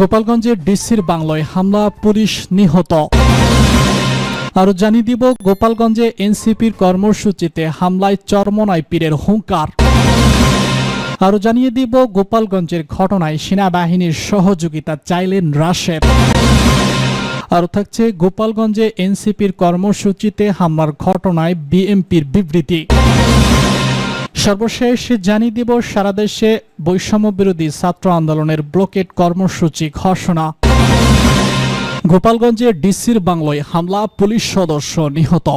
গোপালগঞ্জের ডিসির বাংলায় হামলা, পুলিশ নিহত। আরও জানিয়ে দিব, গোপালগঞ্জে এনসিপির কর্মসূচিতে হামলায় চরমনায় পীরের হুঙ্কার। আরও জানিয়ে দিব, গোপালগঞ্জের ঘটনায় সেনাবাহিনীর সহযোগিতা চাইলেন রাশেদ। আরও থাকছে, গোপালগঞ্জে এনসিপির কর্মসূচিতে হামলার ঘটনায় বিএমপির বিবৃতি। সর্বশেষ জানিয়ে দিব সারা দেশে বৈষম্য বিরোধী ছাত্র আন্দোলনের ব্লকেট কর্মসূচি ঘোষণা। গোপালগঞ্জে ডিসির বাংলোয় হামলা, পুলিশ সদস্য নিহত।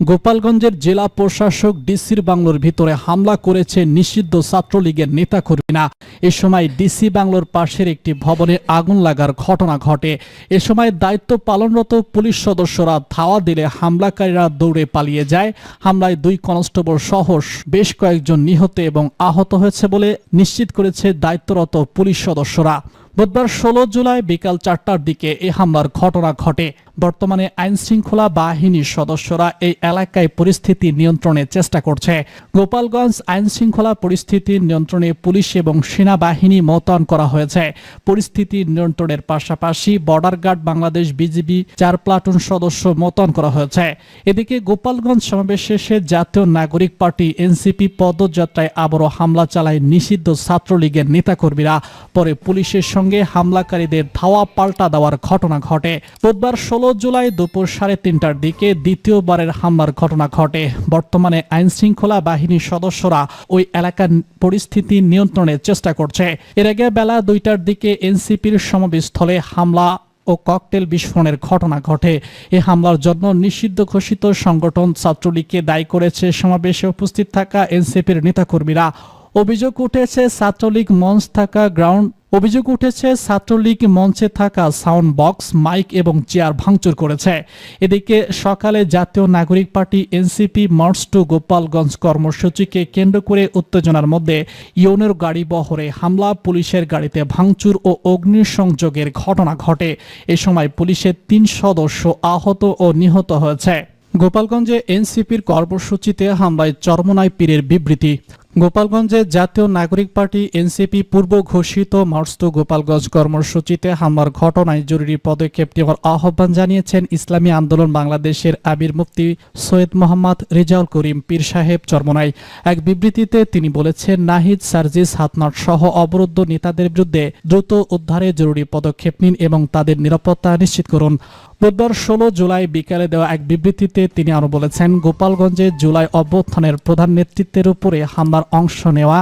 গোপালগঞ্জের জেলা প্রশাসক ডিসির বাংলোর ভিতরে হামলা করেছে নিষিদ্ধ ছাত্রলীগের নেতাকর্মীরা। এ সময় ডিসি বাংলোর পাশের একটি ভবনে আগুন লাগার ঘটনা ঘটে। এ সময় দায়িত্ব পালনরত পুলিশ সদস্যরা ধাওয়া দিলে হামলাকারীরা দৌড়ে পালিয়ে যায়। হামলায় দুই কনস্টেবল সহ বেশ কয়েকজন নিহত এবং আহত হয়েছে বলে নিশ্চিত করেছে দায়িত্বরত পুলিশ সদস্যরা। বুধবার ষোলো জুলাই বিকাল চারটার দিকে এ হামলার ঘটনা ঘটে। বর্তমানে আইন শৃঙ্খলা বাহিনীর সদস্যরা এই এলাকায় পরিস্থিতি নিয়ন্ত্রণের চেষ্টা করছে। গোপালগঞ্জ আইন শৃঙ্খলা পরিস্থিতি নিয়ন্ত্রণে পুলিশ এবং সেনাবাহিনী মোতায়েন করা হয়েছে। পরিস্থিতি নিয়ন্ত্রণের পাশাপাশি বর্ডার গার্ড বাংলাদেশ বিজিবি চার প্লাটুন সদস্য মোতায়েন করা হয়েছে। এদিকে গোপালগঞ্জ সমাবেশ শেষে জাতীয় নাগরিক পার্টি এনসিপি পদযাত্রায় আবারও হামলা চালায় নিষিদ্ধ ছাত্রলীগের নেতাকর্মীরা। পরে পুলিশের সঙ্গে হামলাকারীদের ধাওয়া পাল্টা দেওয়ার ঘটনা ঘটে। বুধবার ষোলো জুলাই দুপুর সাড়ে তিনটার দিকে দ্বিতীয়বারের হামলার ঘটনা ঘটে। বর্তমানে আইন শৃঙ্খলা বাহিনীর সদস্যরা ওই এলাকার পরিস্থিতি নিয়ন্ত্রণের চেষ্টা করছে। এর আগে বেলা দুইটার দিকে এনসিপির সমাবেশস্থলে হামলা ও ককটেল বিস্ফোরণের ঘটনা ঘটে। এ হামলার জন্য নিষিদ্ধ ঘোষিত সংগঠন ছাত্রলীগকে দায়ী করেছে সমাবেশে উপস্থিত থাকা এনসিপির নেতাকর্মীরা। অভিযোগ উঠেছে, ছাত্রলীগ মঞ্চ থাকা গ্রাউন্ড অভিযোগ উঠেছে, ছাত্রলীগ মঞ্চে থাকা সাউন্ড বক্স, মাইক এবং চেয়ার ভাঙচুর করেছে। এদিকে সকালে Jatiya Nagarik party NCP march to Gopalganj কর্মসূচিকে কেন্দ্র করে উত্তেজনার মধ্যে ইউনের গাড়ি বহরে হামলা, পুলিশের গাড়িতে ভাঙচুর ও অগ্নিসংযোগের ঘটনা ঘটে। এ সময় পুলিশের তিন সদস্য আহত ও নিহত হয়েছে। গোপালগঞ্জে এনসিপির কর্মসূচিতে হামলায় চরমনায় পীরের বিবৃতি। গোপালগঞ্জে জাতীয় নাগরিক পার্টি এনসিপি পূর্ব ঘোষিত মার্চ টু গোপালগঞ্জ কর্মসূচিতে হামলার ঘটনায় জরুরি পদক্ষেপ নেওয়ার আহ্বান জানিয়েছেন ইসলামী আন্দোলন বাংলাদেশের আবির মুফতি সৈয়দ মোহাম্মদ রেজাউল করিম পীর সাহেব চরমনাই। এক বিবৃতিতে তিনি বলেছেন, নাহিদ, সার্জিস, হাতনাট সহ অবরুদ্ধ নেতাদের বিরুদ্ধে দ্রুত উদ্ধারে জরুরি পদক্ষেপ নিন এবং তাদের নিরাপত্তা নিশ্চিত করুন। বুধবার ষোলো জুলাই বিকালে দেওয়া এক বিবৃতিতে তিনি আরও বলেছেন, গোপালগঞ্জে জুলাই অভ্যুত্থানের প্রধান নেতৃত্বের উপরে হামলার অংশ নেওয়া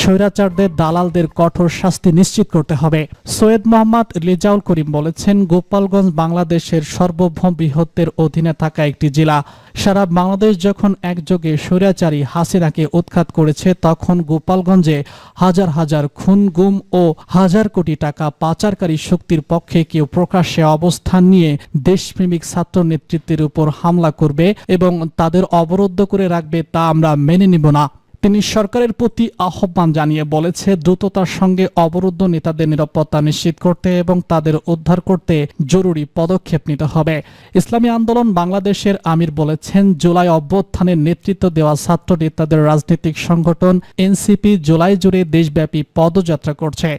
স্বৈরাচারদের দালালদের কঠোর শাস্তি নিশ্চিত করতে হবে। সৈয়দ মোহাম্মদ রেজাউল করিম বলেছেন, গোপালগঞ্জ বাংলাদেশের সর্বভৌম বৃহত্তের অধীনে থাকা একটি জেলা। সারা বাংলাদেশ যখন একযোগে স্বৈরাচারী হাসিনাকে উৎখাত করেছে, তখন গোপালগঞ্জে হাজার হাজার খুন, গুম ও হাজার কোটি টাকা পাচারকারী শক্তির পক্ষে কেউ প্রকাশ্যে অবস্থান নিয়ে দেশপ্রেমিক ছাত্র নেতৃত্বের উপর হামলা করবে এবং তাদের অবরুদ্ধ করে রাখবে তা আমরা মেনে নিব না। তিনি সরকারের প্রতি আহ্বান জানিয়ে বলেছে, দ্রুততার সঙ্গে অবরুদ্ধ নেতাদের নিরাপত্তা নিশ্চিত করতে এবং তাদের উদ্ধার করতে জরুরি পদক্ষেপ নিতে হবে। ইসলামী আন্দোলন বাংলাদেশের আমির বলেছেন, জুলাই অভ্যুত্থানের নেতৃত্ব দেওয়া ছাত্র নেতাদের রাজনৈতিক সংগঠন এনসিপি জুলাই জুড়ে দেশব্যাপী পদযাত্রা করছে।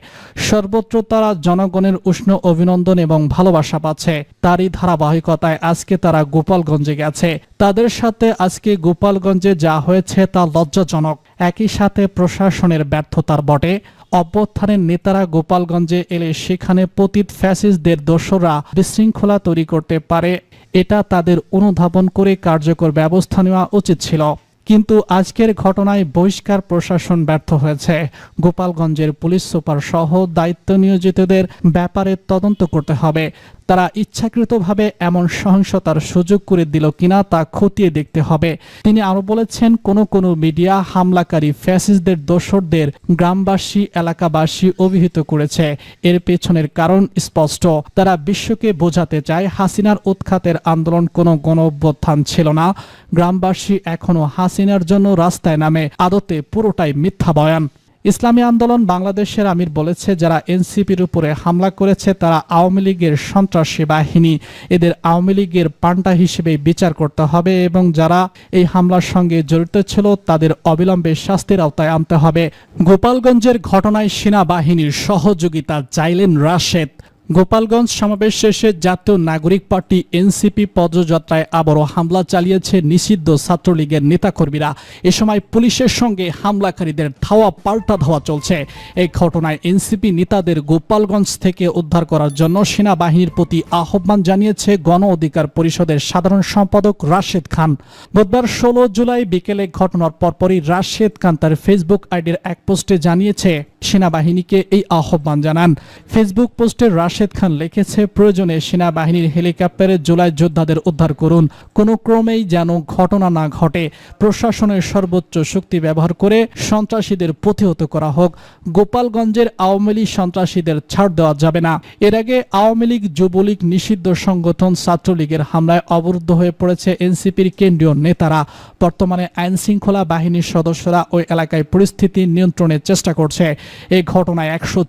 সর্বত্র তারা জনগণের উষ্ণ অভিনন্দন এবং ভালোবাসা পাচ্ছে। তারই ধারাবাহিকতায় আজকে তারা গোপালগঞ্জে গেছে। তাদের সাথে আজকে গোপালগঞ্জে যা হয়েছে তা লজ্জাজনক। একই সাথে প্রশাসনের ব্যর্থতার বটে। অভ্যুত্থানের নেতারা গোপালগঞ্জে এলে সেখানে পতিত ফ্যাসিস্টদের দোসররা বিশৃঙ্খলা তৈরি করতে পারে। এটা তাদের অনুধাবন করে কার্যকর ব্যবস্থা নেওয়া উচিত ছিল। কিন্তু আজকের ঘটনায় বহিষ্কার প্রশাসন ব্যর্থ হয়েছে। গোপালগঞ্জের পুলিশ সুপার সহ দায়িত্ব নিয়োজিতদের ব্যাপারে তদন্ত করতে হবে। তারা ইচ্ছাকৃতভাবে এমন সহিংসতার সুযোগ করে দিল কিনা তা খতিয়ে দেখতে হবে। তিনি আরও বলেছেন, কোন কোন মিডিয়া হামলাকারী ফ্যাসিস্টদের দোসরদের গ্রামবাসী, এলাকাবাসী অভিহিত করেছে। এর পেছনের কারণ স্পষ্ট। তারা বিশ্বকে বোঝাতে চায়, হাসিনার উৎখাতের আন্দোলন কোনো গণ অভ্যুত্থান ছিল না। গ্রামবাসী এখনও হাসিনার জন্য রাস্তায় নামে। আদতে পুরোটাই মিথ্যা বয়ান। ইসলামী আন্দোলন বাংলাদেশের আমির বলেছে, যারা এনসিপির উপরে হামলা করেছে, তারা আওয়ামী লীগের সন্ত্রাসী বাহিনী। এদের আওয়ামী লীগের পান্ডা হিসেবে বিচার করতে হবে এবং যারা এই হামলার সঙ্গে জড়িত ছিল, তাদের অবিলম্বে শাস্তির আওতায় আনতে হবে। গোপালগঞ্জের ঘটনায় সেনাবাহিনীর সহযোগিতা চাইলেন রাশেদ। গোপালগঞ্জ সমাবেশ শেষে জাতীয় নাগরিক পার্টি এনসিপি পদযাত্রায় আবারও হামলা চালিয়েছে নিষিদ্ধ ছাত্রলীগের নেতাকর্মীরা। এ সময় পুলিশের সঙ্গে হামলাকারীদের ধাওয়া পাল্টা ধাওয়া চলছে। এই ঘটনায় এনসিপি নেতাদের গোপালগঞ্জ থেকে উদ্ধার করার জন্য সেনাবাহিনীর প্রতি আহ্বান জানিয়েছে গণ অধিকার পরিষদের সাধারণ সম্পাদক রাশেদ খান। বুধবার ষোলো জুলাই বিকেলে ঘটনার পরপরই রাশেদ খান তার ফেসবুক আইডির এক পোস্টে জানিয়েছে, সেনাবাহিনীকে এই আহ্বান জানান। ফেসবুক পোস্টে রাশেদ খান লিখেছে, প্রয়োজনে সেনাবাহিনীর হেলিকপ্টারে জুলাই যোদ্ধাদের উদ্ধার করুন। কোনো ক্রমেই যেন ঘটনা না ঘটে। প্রশাসনের সর্বোচ্চ শক্তি ব্যবহার করে সন্ত্রাসীদের প্রতিহত করা হোক। গোপালগঞ্জের আওয়ামী লীগ সন্ত্রাসীদের ছাড় দেওয়া যাবে না। এর আগে আওয়ামী লীগ যুবলীগ নিষিদ্ধ সংগঠন ছাত্রলীগের হামলায় অবরুদ্ধ হয়ে পড়েছে এনসিপির কেন্দ্রীয় নেতারা। বর্তমানে আইন শৃঙ্খলা বাহিনীর সদস্যরা ওই এলাকায় পরিস্থিতি নিয়ন্ত্রণের চেষ্টা করছে। এই ঘটনায় একশো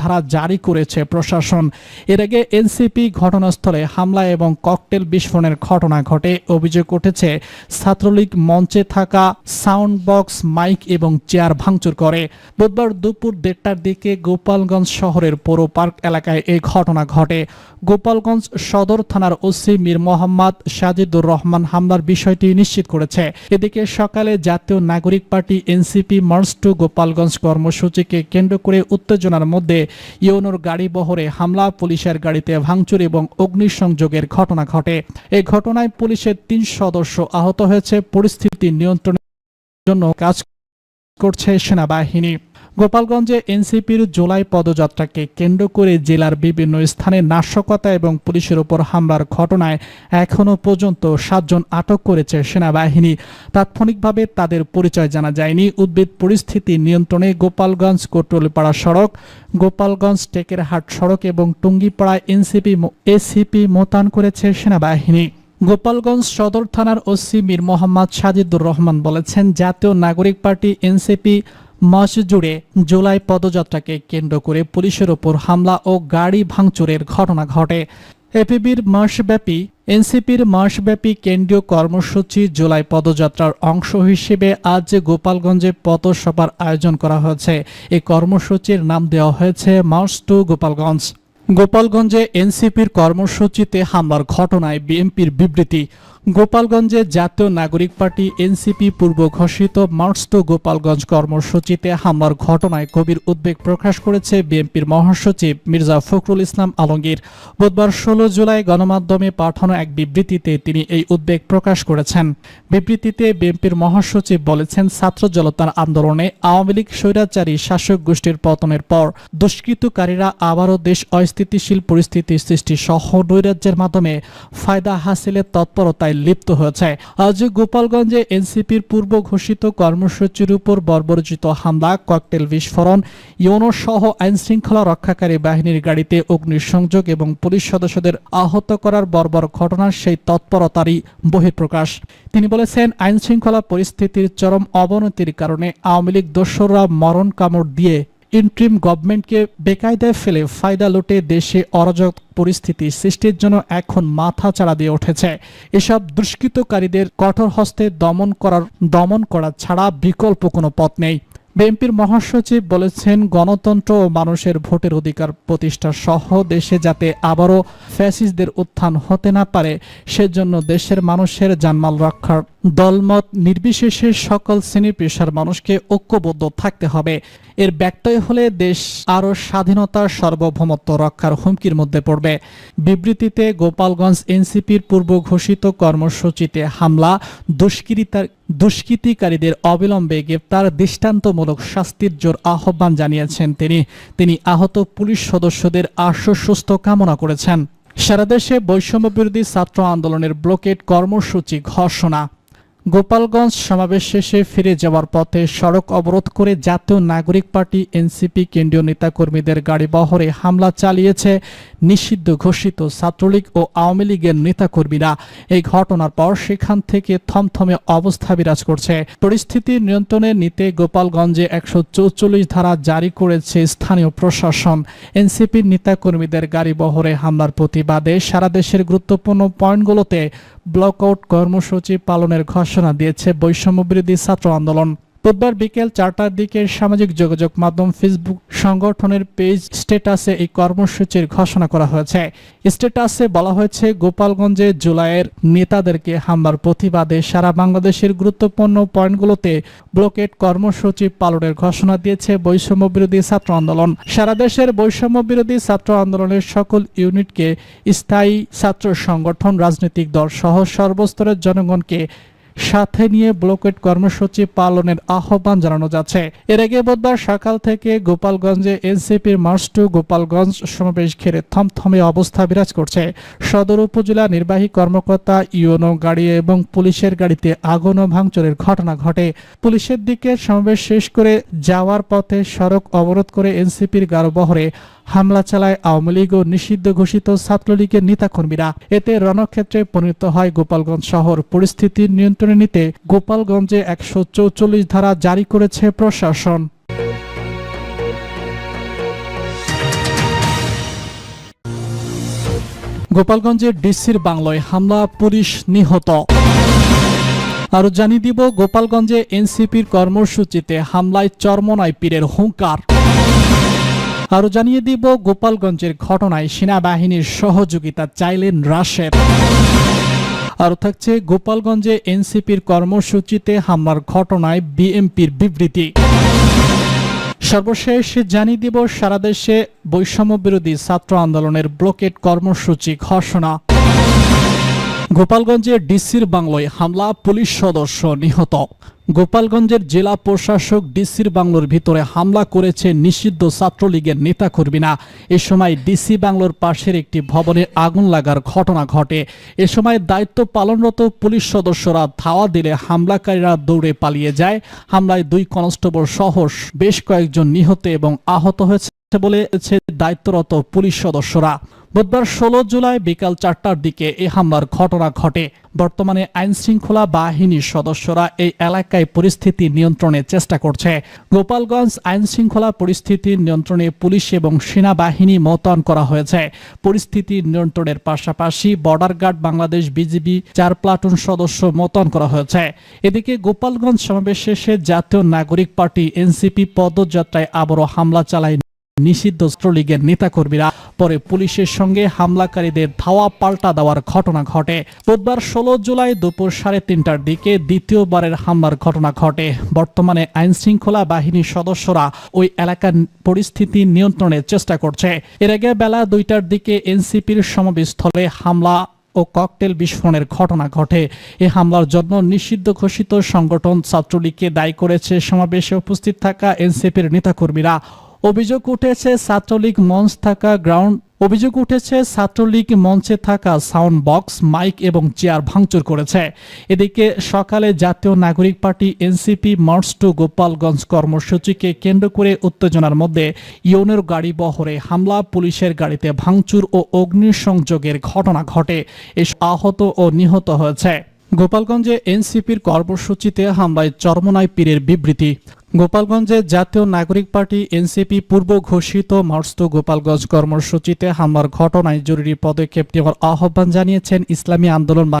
ধারা জারি করেছে প্রশাসন। এর আগে এনসিপি ঘটনাস্থলে হামলা এবং ককটেল বিস্ফোরণের ঘটনা ঘটে। অভিযোগ উঠেছে, ছাত্রলীগ মঞ্চে থাকা সাউন্ড বক্স, মাইক এবং চেয়ার ভাঙচুর করে। বুধবার দুপুর দেড়টার দিকে গোপালগঞ্জ শহরের পৌর পার্ক এলাকায় এই ঘটনা ঘটে। গোপালগঞ্জ সদর থানার ওসি মীর মোহাম্মদ সাজিদুর রহমান হামলার বিষয়টি নিশ্চিত করেছে। এদিকে সকালে Jatiya Nagarik party NCP march to Gopalganj কর্মসূচিকে কেন্দ্র করে উত্তেজনার মধ্যে ইউনোর গাড়ি বহরে হামলা, পুলিশের গাড়িতে ভাঙচুর এবং অগ্নিসংযোগের ঘটনা ঘটে। এই ঘটনায় পুলিশের তিন সদস্য আহত হয়েছে। পরিস্থিতি নিয়ন্ত্রণের জন্য কাজ করছে সেনাবাহিনী। গোপালগঞ্জে এনসিপির জুলাই পদযাত্রাকে কেন্দ্র করে জেলার বিভিন্ন স্থানে নাশকতা এবং পুলিশের উপর হামলার ঘটনায় এখনও পর্যন্ত সাতজন আটক করেছে সেনাবাহিনী। তাৎক্ষণিকভাবে তাদের পরিচয় জানা যায়নি। উদ্ভিদ পরিস্থিতি নিয়ন্ত্রণে গোপালগঞ্জ কোটলিপাড়া সড়ক, গোপালগঞ্জ টেকেরহাট সড়ক এবং টুঙ্গিপাড়ায় এনসিপি এসিপি মোতায়েন করেছে সেনাবাহিনী। গোপালগঞ্জ সদর থানার ওসি মীর মোহাম্মদ সাজিদুর রহমান বলেছেন, জাতীয় নাগরিক পার্টি, এনসিপি মাস জুড়ে জুলাই পদযাত্রাকে কেন্দ্র করে পুলিশের ওপর হামলা ও গাড়ি ভাঙচুরের ঘটনা ঘটে। এপিবির মাসব্যাপী, এনসিপির মাসব্যাপী কেন্দ্রীয় কর্মসূচি জুলাই পদযাত্রার অংশ হিসেবে আজ গোপালগঞ্জে পথসভার আয়োজন করা হয়েছে। এই কর্মসূচির নাম দেওয়া হয়েছে মার্চ টু গোপালগঞ্জ। গোপালগঞ্জে এনসিপির কর্মসূচিতে হামলার ঘটনায় বিএনপির বিবৃতি। গোপালগঞ্জে জাতীয় নাগরিক পার্টি এনসিপি পূর্ব ঘোষিত মার্চ টু গোপালগঞ্জ কর্মসূচিতে হামলার ঘটনায় গভীর উদ্বেগ প্রকাশ করেছে বিএনপির মহাসচিব মির্জা ফখরুল ইসলাম আলমগীর। বুধবার ষোলো জুলাই গণমাধ্যমে পাঠানো এক বিবৃতিতে তিনি এই উদ্বেগ প্রকাশ করেছেন। বিবৃতিতে বিএনপির মহাসচিব বলেছেন, ছাত্র জনতার আন্দোলনে আওয়ামী লীগ স্বৈরাচারী শাসক গোষ্ঠীর পতনের পর দুষ্কৃতকারীরা আবারও দেশ অস্থিতিশীল পরিস্থিতি সৃষ্টি সহ নৈরাজ্যের মাধ্যমে ফায়দা হাসিলের তৎপরতায় লিপ্ত হয়েছে। আজ গোপালগঞ্জে এনসিপির পূর্ব ঘোষিত কর্মসূচির উপর বর্বরচিত হামলা, ককটেল বিস্ফোরণ, ইউনো সহ আইন শৃঙ্খলা রক্ষাকারী বাহিনীর গাড়িতে অগ্নিসংযোগ এবং পুলিশ সদস্যদের আহত করার বর্বর ঘটনার সেই তৎপরতারই বহিঃপ্রকাশ। তিনি বলেছেন আইন শৃঙ্খলা পরিস্থিতির চরম অবনতির কারণে আওয়ামী লীগ দস্যুরা মরণ কামড় দিয়ে ইন্ট্রিম গভর্নমেন্টকে বেকায়দায় ফেলে ফায়দা লুটে দেশে অরাজক পরিস্থিতি সৃষ্টির জন্য এখন মাথা চাড়া দিয়ে উঠেছে। এসব দুষ্কৃতকারীদের কঠোর হস্তে দমন করার দমন করা ছাড়া বিকল্প কোনো পথ নেই। বিএনপির মহাসচিব বলেছেন, গণতন্ত্র ও মানুষের ভোটের অধিকার প্রতিষ্ঠা সহ দেশে যাতে আবারও ফ্যাসিসদের উত্থান হতে না পারে, সেজন্য দেশের মানুষের জানমাল রক্ষার দলমত নির্বিশেষে সকল শ্রেণি পেশার মানুষকে ঐক্যবদ্ধ থাকতে হবে। এর ব্যত্যয় হলে দেশ আরও স্বাধীনতার সার্বভৌমত্ব রক্ষার হুমকির মধ্যে পড়বে। বিবৃতিতে গোপালগঞ্জ এনসিপির পূর্ব ঘোষিত কর্মসূচিতে হামলা দুষ্কৃতার দুষ্কৃতিকারীদের অবিলম্বে গ্রেপ্তার দৃষ্টান্তমূলক শাস্তির জোর আহ্বান জানিয়েছেন তিনি। তিনি আহত পুলিশ সদস্যদের আশ্বস্ত কামনা করেছেন। সারাদেশে বৈষম্য বিরোধী ছাত্র আন্দোলনের ব্লকেট কর্মসূচি ঘোষণা। গোপালগঞ্জ সমাবেশ শেষে ফিরে যাওয়ার পথে সড়ক অবরোধ করে জাতীয় নাগরিক পার্টি এনসিপি কেন্দ্রীয় নেতাকর্মীদের গাড়ি বহরে হামলা চালিয়েছে নিষিদ্ধ ঘোষিত ছাত্রলীগ ও আওয়ামী লীগের নেতাকর্মীরা। এই ঘটনার পর সেখান থেকে থমথমে অবস্থা বিরাজ করছে। পরিস্থিতি নিয়ন্ত্রণে নিতে গোপালগঞ্জে একশো ধারা জারি করেছে স্থানীয় প্রশাসন। এনসিপির নেতাকর্মীদের গাড়ি বহরে হামলার প্রতিবাদে সারা দেশের গুরুত্বপূর্ণ পয়েন্টগুলোতে ব্লকআউট কর্মসূচি পালনের ঘোষণা দিয়েছে বৈষম্য বিরোধী ছাত্র আন্দোলন। বুধবার বিকেল চারটার দিকে সামাজিক যোগাযোগ মাধ্যম ফেসবুক সংগঠনের পেজ স্ট্যাটাসে এই কর্মসূচির ঘোষণা করা হয়েছে। স্ট্যাটাসে বলা হয়েছে, গোপালগঞ্জে জুলাইয়ের নেতাদেরকে হামলার প্রতিবাদে সারা বাংলাদেশের গুরুত্বপূর্ণ পয়েন্টগুলোতে ব্লকেট কর্মসূচি পালনের ঘোষণা দিয়েছে বৈষম্য বিরোধী ছাত্র আন্দোলন। সারা দেশের বৈষম্য বিরোধী ছাত্র আন্দোলনের সকল ইউনিটকে স্থায়ী ছাত্র সংগঠন, রাজনৈতিক দল সহ সর্বস্তরের জনগণকে সাথে নিয়ে ব্লকেট কর্মসূচি পালনের আহ্বান জানানো যাচ্ছে। এর আগে বুধবার সকাল থেকে গোপালগঞ্জে এনসিপির মার্চ টু গোপালগঞ্জ সমাবেশ ঘিরে থমথমে অবস্থা বিরাজ করছে। সদর উপজেলা নির্বাহী কর্মকর্তা ইউনো গাড়ি এবং পুলিশের গাড়িতে আগুন ও ভাঙচুরের ঘটনা ঘটে। পুলিশের দিকে সমাবেশ শেষ করে যাওয়ার পথে সড়ক অবরোধ করে এনসিপির গারবহরে হামলা চালায় আওয়ামী লীগ ও নিষিদ্ধ ঘোষিত ছাত্রলীগের নেতাকর্মীরা। এতে রণক্ষেত্রে পরিণত হয় গোপালগঞ্জ শহর। পরিস্থিতি নিয়ন্ত্রণে নিতে গোপালগঞ্জে একশো ধারা জারি করেছে প্রশাসন। গোপালগঞ্জের ডিসির বাংলায় হামলা, পুলিশ নিহত। আরও জানিয়ে দিব, গোপালগঞ্জে এনসিপির কর্মসূচিতে হামলায় চরমনায় পীরের হুঙ্কার। আরও জানিয়ে দিব, গোপালগঞ্জের ঘটনায় সেনাবাহিনীর সহযোগিতা চাইলেন রাশের আরও থাকছে গোপালগঞ্জে এনসিপির কর্মসূচিতে হামলার ঘটনায় বিএমপির বিবৃতি। সর্বশেষ জানিয়ে দিব সারা দেশে বৈষম্য বিরোধী ছাত্র আন্দোলনের ব্লকেট কর্মসূচি ঘোষণা। গোপালগঞ্জে ডিসির বাংলোয় হামলা, পুলিশ সদস্য নিহত। গোপালগঞ্জের জেলা প্রশাসক ডিসির বাংলোর ভিতরে হামলা করেছে নিষিদ্ধ ছাত্রলীগের নেতাকর্মীরা। এ সময় ডিসি বাংলোর পাশের একটি ভবনে আগুন লাগার ঘটনা ঘটে। এ সময় দায়িত্ব পালনরত পুলিশ সদস্যরা ধাওয়া দিলে হামলাকারীরা দৌড়ে পালিয়ে যায়। হামলায় দুই কনস্টেবল সহ বেশ কয়েকজন নিহত এবং আহত হয়েছে বলেছে দায়িত্বরত পুলিশ সদস্যরা। বুধবার ষোলো জুলাই বিকাল চারটার দিকে এই হামলার ঘটনা ঘটে। বর্তমানে আইন শৃঙ্খলা বাহিনীর সদস্যরা এই এলাকায় পরিস্থিতি নিয়ন্ত্রণের চেষ্টা করছে। গোপালগঞ্জ আইন শৃঙ্খলা পরিস্থিতি নিয়ন্ত্রণে পুলিশ এবং সেনাবাহিনী মোতায়েন করা হয়েছে। পরিস্থিতি নিয়ন্ত্রণের পাশাপাশি বর্ডার গার্ড বাংলাদেশ বিজিবি চার প্লাটুন সদস্য মোতায়েন করা হয়েছে। এদিকে গোপালগঞ্জ সমাবেশ শেষে জাতীয় নাগরিক পার্টি এনসিপি পদযাত্রায় আবারও হামলা চালায় নিষিদ্ধ ছাত্রলীগের নেতাকর্মীরা পরে পুলিশের সঙ্গে হামলাকারীদের ধাওয়া পাল্টা দেওয়ার ঘটনা ঘটে। বুধবার ষোলো জুলাই দুপুর সাড়ে তিনটার দিকে দ্বিতীয়বারের হামলার ঘটনা ঘটে। বর্তমানে আইন শৃঙ্খলা বাহিনীর সদস্যরা ওই এলাকার পরিস্থিতি নিয়ন্ত্রণের চেষ্টা করছে। এর আগে বেলা দুইটার দিকে এনসিপির সমাবেশস্থলে হামলা ও ককটেল বিস্ফোরণের ঘটনা ঘটে। এ হামলার জন্য নিষিদ্ধ ঘোষিত সংগঠন ছাত্রলীগকে দায়ী করেছে। সমাবেশে উপস্থিত থাকা এনসিপির নেতাকর্মীরা অভিযোগ উঠেছে, ছাত্রলীগ মঞ্চ থাকা গ্রাউন্ড অভিযোগ উঠেছে, ছাত্রলীগ মঞ্চে থাকা সাউন্ড বক্স মাইক এবং চেয়ার ভাঙচুর করেছে। এদিকে সকালে Jatiya Nagarik party NCP march to Gopalganj কর্মসূচিকে কেন্দ্র করে উত্তেজনার মধ্যে ইউনের গাড়ি বহরে হামলা, পুলিশের গাড়িতে ভাঙচুর ও অগ্নিসংযোগের ঘটনা ঘটে। এস আহত ও নিহত হয়েছে। গোপালগঞ্জে এনসিপির কর্মসূচিতে হামলায় চরমনায় পীরের বিবৃতি। গোপালগঞ্জে জাতীয় নাগরিক পার্টি এনসিপি পূর্ব ঘোষিত মার্স্তু গোপালগঞ্জ কর্মসূচিতে হামলার ঘটনায় জরুরি পদক্ষেপ নেওয়ার আহ্বান জানিয়েছেন ইসলামী আন্দোলন